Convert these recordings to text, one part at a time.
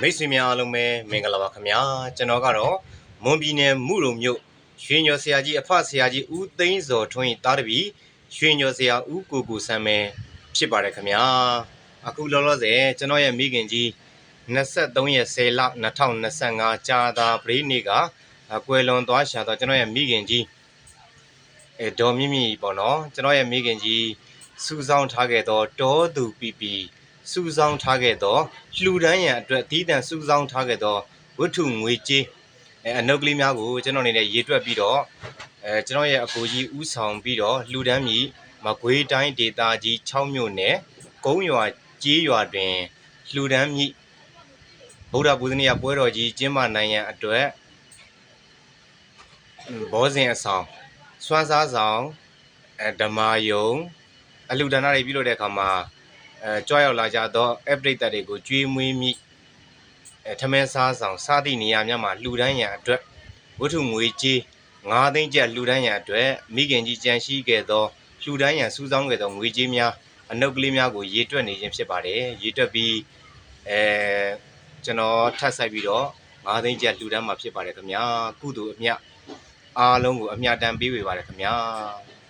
မိတ်ဆွေများအားလုံးပဲမင်္ဂလာပါခင်ဗျာကျွန်တော်ကတော့မွန်ပြည်နယ်မှုရုံမြို့ရွှေညော်ဆရာကြီးအဖဆရာကြီးဦးသိန်းစောထွန်း၏တားတပီရွှေညော်ဆရာဦးကိုကိုဆမ်းမဲဖြစ်ပါတယ်ခင်ဗျာအခုလောလောဆယ်ကျွန်တော်ရဲ့မိခင်ကြီး23ရက်10လ2025ကြာသာပရိနေ့ကအကွယ်လွန်သွားရှာတော့ကျွန်တော်ရဲ့မိခင်ကြီးအဲဒေါ်မြင့်မြင့်ပေါ့နော်ကျွန်တော်ရဲ့မိခင်ကြီးစူဆောင်းထားခဲ့တော့တောသူပီပီ စုဆောင်းထားခဲ့သောလှူဒန်းရန်အတွက်တည်တံစုဆောင်းထားခဲ့သောဝတ္ထုငွေကြေးအဲအနုတ်ကလေးများကိုကျွန်တော်အနေနဲ့ရေးတွက်ပြီးတော့အဲကျွန်တော်ရဲ့အကိုကြီးဥဆောင်ပြီးတော့လှူဒန်းမြမကွေးတိုင်းဒေသကြီး6မြို့နယ်ကုန်းရွာကြေးရွာတွင်လှူဒန်းမြဗုဒ္ဓဘုဒ္ဓနည်းပွဲတော်ကြီးကျင်းပနိုင်ရန်အတွက်ဘောဇင်အဆောင်စွမ်းစားဆောင်အဲဓမ္မာယုံအလှူဒါနတွေပြုလုပ်တဲ့အခါမှာ အဲကြွားရောက်လာကြသောအပရိသတ်တွေကိုကြွေးမွေးမိအဲထမင်းစားဆောင်စားသည့်နေရာများမှာလှူဒန်းရန်အတွက်ဝတ္ထုငွေကြေး9သိန်းကျပ်လှူဒန်းရန်အတွက်မိခင်ကြီးကြံရှိခဲ့သောလှူဒန်းရန်စူးစောင်းခဲ့သောငွေကြေးများအနုပ်ကလေးများကိုရေးတွက်နေခြင်းဖြစ်ပါတယ်ရေးတွက်ပြီးအဲကျွန်တော်ထပ်ဆိုင်ပြီးတော့9သိန်းကျပ်လှူဒန်းမှာဖြစ်ပါတယ်ခင်ဗျာကုသိုလ်အမြတ်အားလုံးကိုအမြတ်တမ်းပေးဝေပါတယ်ခင်ဗျာ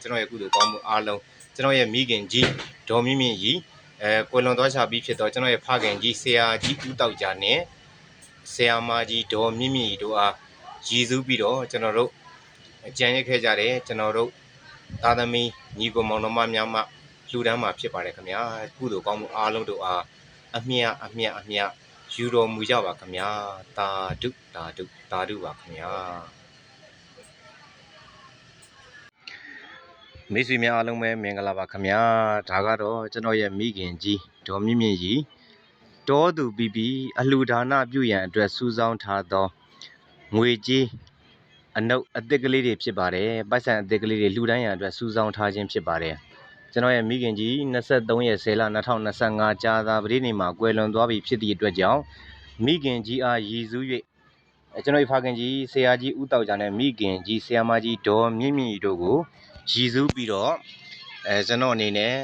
ကျွန်တော်ရဲ့ကုသိုလ်ကောင်းမှုအားလုံးကျွန်တော်ရဲ့မိခင်ကြီးဒေါ်မြင့်မြင့်ကြီး အဲကွယ်လွန်သွားချပြီးဖြစ်တော့ကျွန်တော်ရဲ့ဖခင်ကြီးဆရာကြီးဦးတောက်ကြနဲ့ဆရာမကြီးဒေါ်မြင့်မြင့်ကြီးတို့အားရည်စူးပြီးတော့ကျွန်တော်တို့အကြံရခဲ့ကြတယ်ကျွန်တော်တို့သားသမီးညီကိုမောင်နှမများမှလှူဒန်းမှာဖြစ်ပါတယ်ခင်ဗျာကုသိုလ်ကောင်းမှုအားလုံးတို့အားအမြတ်အမြတ်အမြတ်ယူတော်မူကြပါခင်ဗျာတာဓုတာဓုတာဓုပါခင်ဗျာ မိတ်ဆွေများအားလုံးပဲမင်္ဂလာပါခင်ဗျာဒါကတော့ကျွန်တော်ရဲ့မိခင်ကြီးဒေါ်မြင့်မြင့်ကြီးတောသူပီပီအလှူဒါနပြုရန်အတွက်စူးစောင်းထားသောငွေကြေးအနုပ်အသစ်ကလေးတွေဖြစ်ပါတယ်ပိုက်ဆံအသစ်ကလေးတွေလှူဒန်းရန်အတွက်စူးစောင်းထားခြင်းဖြစ်ပါတယ်ကျွန်တော်ရဲ့မိခင်ကြီး23ရက်10လ2025ကြာသာပတိနေ့မှာကွယ်လွန်သွားပြီဖြစ်သည့်အတွက်ကြောင့်မိခင်ကြီးအားရည်စူး၍အဲကျွန်တော်ရဲ့ဖခင်ကြီးဆရာကြီးဦးတောက်ကြနဲ့မိခင်ကြီးဆရာမကြီးဒေါ်မြင့်မြင့်တို့ကို ရည်စူးပြီးတော့အဲကျွန်တော်အနေနဲ့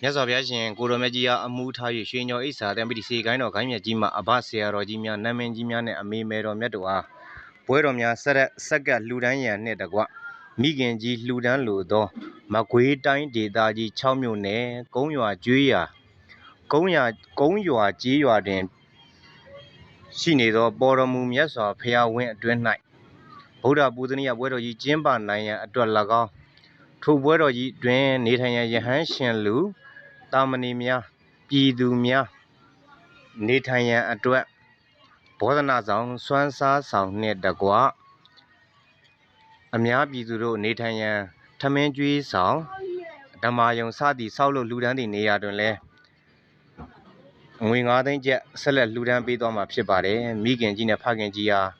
မြတ်စွာဘုရားရှင်ကိုတော်မြတ်ကြီးအားအမှုထား၍ရွှေညောဣစ္ဆာတံပိတိစေကိုင်းတော်ခိုင်းမြတ်ကြီးမှာအဘဆရာတော်ကြီးများနာမည်ကြီးများနဲ့အမေမေတော်မြတ်တို့အားပွဲတော်များဆက်ရက်ဆက်ကလှူဒန်းရန်နှင့်တကွမိခင်ကြီးလှူဒန်းလိုသောမကွေးတိုင်းဒေသကြီး6မြို့နယ်ကုန်းရွာကျွေးရာကုန်းရွာကုန်းရွာကြေးရွာတွင်ရှိနေသောပေါ်တော်မူမြတ်စွာဘုရားဝင်းအတွင်း၌ဗုဒ္ဓပူဇနီယပွဲတော်ကြီးကျင်းပနိုင်ရန်အတွက်၎င်း ထိုပွဲတော်ကြီးတွင် နေထိုင်ရန် ယဟန်ရှင်လူတာမဏေများ ပြည်သူများ နေထိုင်ရန်အတွက် ဘောဓနာဆောင် စွမ်းစားဆောင်နှင့်တကွ အများပြည်သူတို့ နေထိုင်ရန် ထမင်းကျွေးဆောင် ဓမ္မာယုံ စသည့် ဆောက်လုပ်လှူဒန်းသည့်နေရာတွင်လည်း ငွေ9သိန်းကျပ် ဆက်လက်လှူဒန်းပေးသွားမှာဖြစ်ပါတယ် မိခင်ကြီးနဲ့ ဖခင်ကြီးအား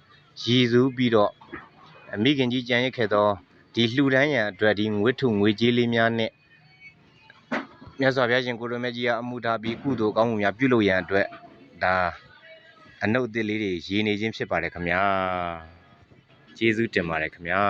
ရည်စူးပြီးတော့ မိခင်ကြီးကြံရစ်ခဲ့သော ဒီလှူဒန်းရန်အတွက်ဒီငွေထုငွေကြေးလေးများနဲ့မြတ်စွာဘုရားရှင်ကိုရမေကြီးကအမှုထားပြီးကုသိုလ်ကောင်းမှုများပြုလုပ်ရန်အတွက်ဒါအနုတ်အသစ်လေးတွေရေးနေခြင်းဖြစ်ပါတယ်ခင်ဗျာကျေးဇူးတင်ပါတယ်ခင်ဗျာ